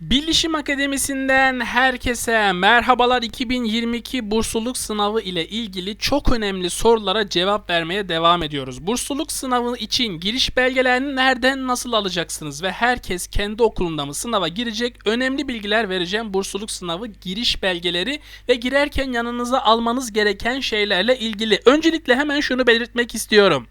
Bilişim Akademisi'nden herkese merhabalar. 2022 bursluluk sınavı ile ilgili çok önemli sorulara cevap vermeye devam ediyoruz. Bursluluk sınavı için giriş belgelerini nereden nasıl alacaksınız ve herkes kendi okulunda mı sınava girecek? Önemli bilgiler vereceğim. Bursluluk sınavı giriş belgeleri ve girerken yanınıza almanız gereken şeylerle ilgili. Öncelikle hemen şunu belirtmek istiyorum.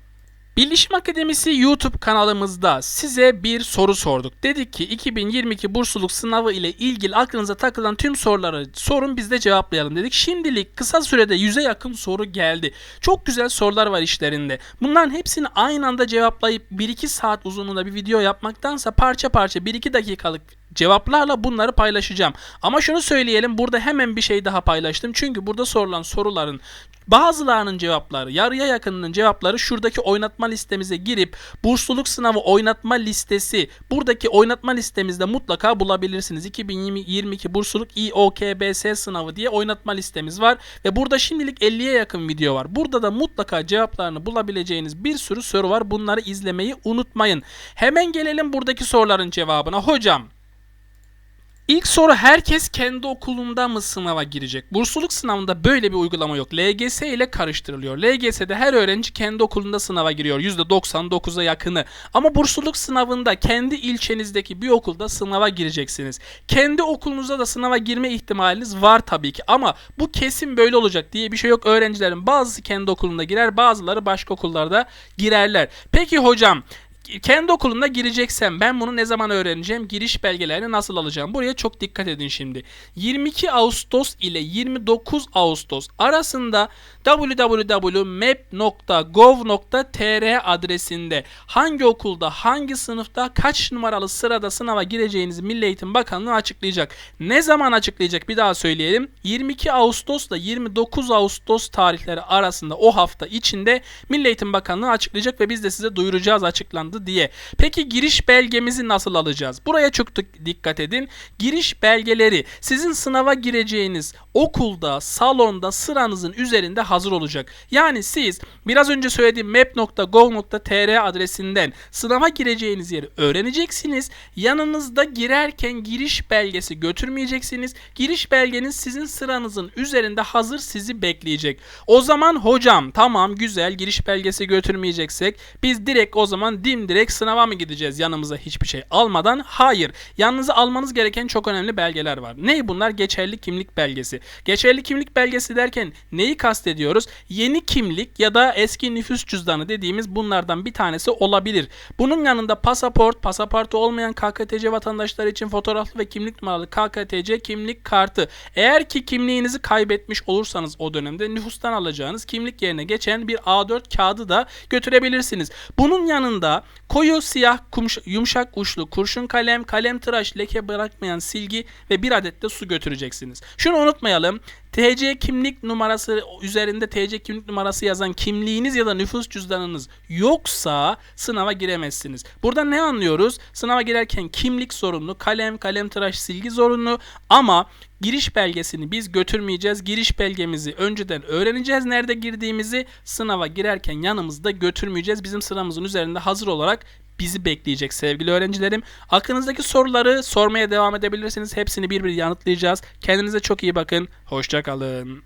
Bilişim Akademisi YouTube kanalımızda size bir soru sorduk. Dedik ki 2022 bursluluk sınavı ile ilgili aklınıza takılan tüm soruları sorun biz de cevaplayalım dedik. Şimdilik kısa sürede 100'e yakın soru geldi. Çok güzel sorular var işlerinde. Bunların hepsini aynı anda cevaplayıp 1-2 saat uzunluğunda bir video yapmaktansa parça parça 1-2 dakikalık cevaplarla bunları paylaşacağım. Ama şunu söyleyelim burada hemen bir şey daha paylaştım. Çünkü burada sorulan soruların bazılarının cevapları yarıya yakınının cevapları şuradaki oynatma listemize girip bursluluk sınavı oynatma listesi buradaki oynatma listemizde mutlaka bulabilirsiniz. 2022 bursluluk İOKBS sınavı diye oynatma listemiz var ve burada şimdilik 50'ye yakın video var. Burada da mutlaka cevaplarını bulabileceğiniz bir sürü soru var. Bunları izlemeyi unutmayın. Hemen gelelim buradaki soruların cevabına. Hocam İlk soru herkes kendi okulunda mı sınava girecek? Bursluluk sınavında böyle bir uygulama yok. LGS ile karıştırılıyor. LGS'de her öğrenci kendi okulunda sınava giriyor. %99'a yakını. Ama bursluluk sınavında kendi ilçenizdeki bir okulda sınava gireceksiniz. Kendi okulunuzda da sınava girme ihtimaliniz var tabii ki. Ama bu kesin böyle olacak diye bir şey yok. Öğrencilerin bazısı kendi okulunda girer, bazıları başka okullarda girerler. Peki hocam kendi okulunda gireceksem ben bunu ne zaman öğreneceğim? Giriş belgelerini nasıl alacağım? Buraya çok dikkat edin şimdi. 22 Ağustos ile 29 Ağustos arasında www.map.gov.tr adresinde hangi okulda, hangi sınıfta, kaç numaralı sırada sınava gireceğinizi Milli Eğitim Bakanlığı açıklayacak. Ne zaman açıklayacak? Bir daha söyleyelim. 22 Ağustos ile 29 Ağustos tarihleri arasında o hafta içinde Milli Eğitim Bakanlığı açıklayacak ve biz de size duyuracağız açıklandı diye. Peki giriş belgemizi nasıl alacağız? Buraya çok dikkat edin. Giriş belgeleri sizin sınava gireceğiniz okulda, salonda sıranızın üzerinde hazır olacak. Yani siz biraz önce söylediğim map.gov.tr adresinden sınava gireceğiniz yeri öğreneceksiniz. Yanınızda girerken giriş belgesi götürmeyeceksiniz. Giriş belgeniz sizin sıranızın üzerinde hazır sizi bekleyecek. O zaman hocam tamam güzel giriş belgesi götürmeyeceksek biz direkt o zaman dimdirek sınava mı gideceğiz yanımıza hiçbir şey almadan? Hayır. Yanınıza almanız gereken çok önemli belgeler var. Ne bunlar? Geçerli kimlik belgesi. Geçerli kimlik belgesi derken neyi kastediyoruz? Yeni kimlik ya da eski nüfus cüzdanı dediğimiz bunlardan bir tanesi olabilir. Bunun yanında pasaport, pasaportu olmayan KKTC vatandaşları için fotoğraflı ve kimlik numaralı KKTC kimlik kartı. Eğer ki kimliğinizi kaybetmiş olursanız o dönemde nüfustan alacağınız kimlik yerine geçen bir A4 kağıdı da götürebilirsiniz. Bunun yanında koyu siyah kumş, yumuşak uçlu kurşun kalem, kalem tıraş, leke bırakmayan silgi ve bir adet de su götüreceksiniz. Şunu unutmayalım. TC kimlik numarası üzerinde TC kimlik numarası yazan kimliğiniz ya da nüfus cüzdanınız yoksa sınava giremezsiniz. Burada ne anlıyoruz? Sınava girerken kimlik zorunlu, kalem, kalem tıraş, silgi zorunlu ama giriş belgesini biz götürmeyeceğiz. Giriş belgemizi önceden öğreneceğiz nerede girdiğimizi. Sınava girerken yanımızda götürmeyeceğiz. Bizim sıramızın üzerinde hazır olarak bizi bekleyecek sevgili öğrencilerim. Aklınızdaki soruları sormaya devam edebilirsiniz. Hepsini bir bir yanıtlayacağız. Kendinize çok iyi bakın. Hoşçakalın.